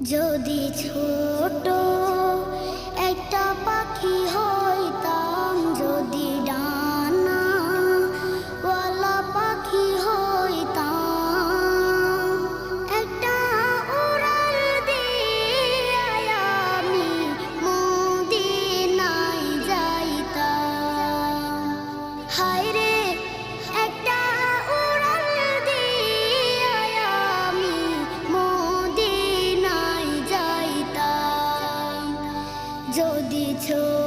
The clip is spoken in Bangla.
যদি ছোট একটা পাখি হয় told